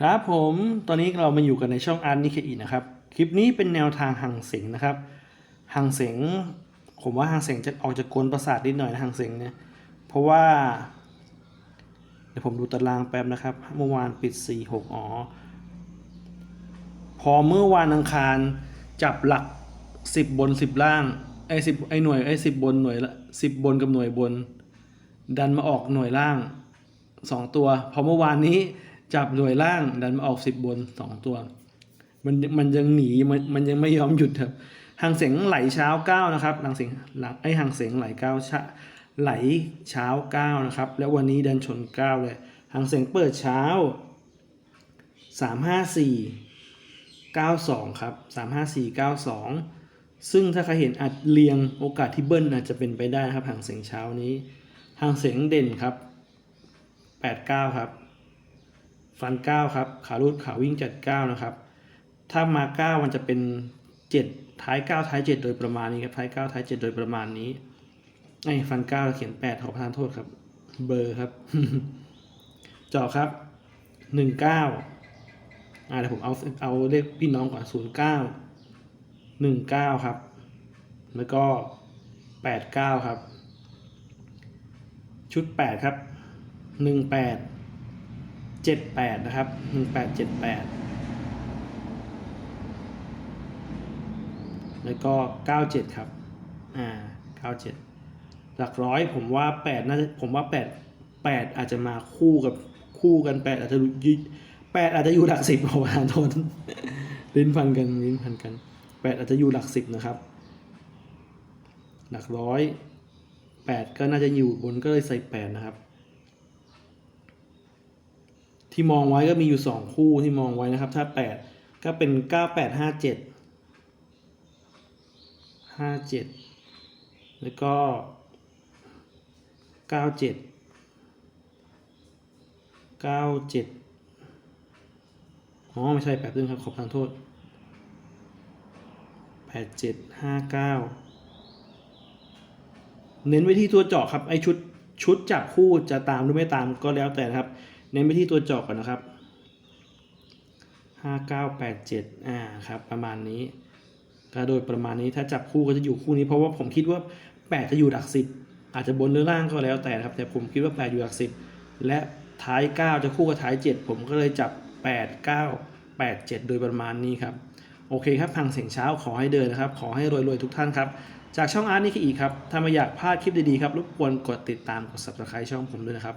ครับผมตอนนี้เรามาอยู่กันในช่องอาร์ตนิเคอีนะครับ คลิปนี้เป็นแนวทางหังเสงนะครับหังเสงผมว่าหังเสงจะออกจากกวนประสาทนิดหน่อยนะหังเสงเนี่ยเพราะว่า เดี๋ยวผมดูตารางแป๊บนะครับ เมื่อวานปิด 4 6 อ๋อ พอเมื่อวานอังคารจับหลัก 10 บน 10 ล่างไอ้สิไอ้หน่วยไอ้สิบนหน่วยละสิบบนกับหน่วยบน ดันมาออกหน่วยล่างสองตัว พอเมื่อวานนี้ จับหน่วยล่างดันมาออกสิบบนสองตัว มันมันยังหนีมันมันยังไม่ยอมหยุดครับหางเสียงไหลเช้าเก้านะครับหางเสียงหลังไอหางเสียงไหลเก้าชะไหลเช้าเก้านะครับ แล้ววันนี้ดันชนเก้าเลยหางเสียงเปิดเช้าสามห้าสี่เก้าสองครับสามห้าสี่เก้าสองซึ่งถ้าใครเห็นอาจเรียงโอกาสที่เบิ้ลอาจจะเป็นไปได้ครับหางเสียงเช้านี้หางเสียงเด่นครับแปดเก้าครับ ฟันเก้าครับ ขารูดขาวิ่งจัดเก้านะครับ ถ้ามาเก้ามันจะเป็นเจ็ดท้ายเก้าท้ายเจ็ดโดยประมาณนี้ครับ ท้ายเก้าท้ายเจ็ดโดยประมาณนี้ ไอ้ฟันเก้าเราเขียนแปดขอประทานโทษครับ เบอร์ครับเจาะครับหนึ่งเก้าอ่าเดี๋ยวผมเอาเอาเลขพี่น้องก่อนศูนย์เก้าหนึ่งเก้าครับ แล้วก็แปดเก้าครับ ชุดแปดครับหนึ่งแปด เจ็ดแปดนะครับหนึ่งแปดเจ็ดแปดแล้วก็เก้าเจ็ดครับ อ่าเก้าเจ็ดหลักร้อยผมว่าแปดน่าจะผมว่าแปดแปดอาจจะมาคู่กับคู่กันแปดอาจจะยืแปดอาจจะอยู่หลักสิบประทานโทษลิ้นพันกันลิ้นพันกันแปดอาจจะอยู่หลักสิบนะครับ หลักร้อยแปดก็น่าจะอยู่บนก็เลยใส่แปดนะครับ ที่มองไว้ก็มีอยู่สองคู่ที่มองไว้นะครับ ถ้าแปดก็เป็นเก้าแปดห้าเจ็ดห้าเจ็ดแล้วก็เก้าเจ็ดเก้าเจ็ดอ๋อไม่ใช่แปดนึงครับ ขอประทานโทษแปดเจ็ดห้าเก้าเน้นไว้ที่ตัวเจาะครับ ไอชุดชุดจับคู่จะตามหรือไม่ตามก็แล้วแต่นะครับ น้นไปที่ตัวเจาะก่อนนะครับ 5987 อ่าครับ ประมาณนี้ก็โดยประมาณนี้ถ้าจับคู่ก็จะอยู่คู่นี้เพราะว่าผมคิดว่า 8 จะอยู่หลัก 10 อาจจะบนหรือล่างก็แล้วแต่ครับ แต่ผมคิดว่า 8 อยู่หลัก 10 และท้าย 9 จะคู่กับท้าย 7 ผมก็เลยจับ 8 9 8 7 โดยประมาณนี้ครับ โอเคครับพังเสียงเช้าขอให้เดินนะครับ ขอให้รวยๆทุกท่านครับ จากช่องอาร์ตนี่คืออีกครับ ถ้าไม่อยากพลาดคลิปดีๆครับ รบกวนกดติดตามกด subscribe ช่องผมด้วยนะครับ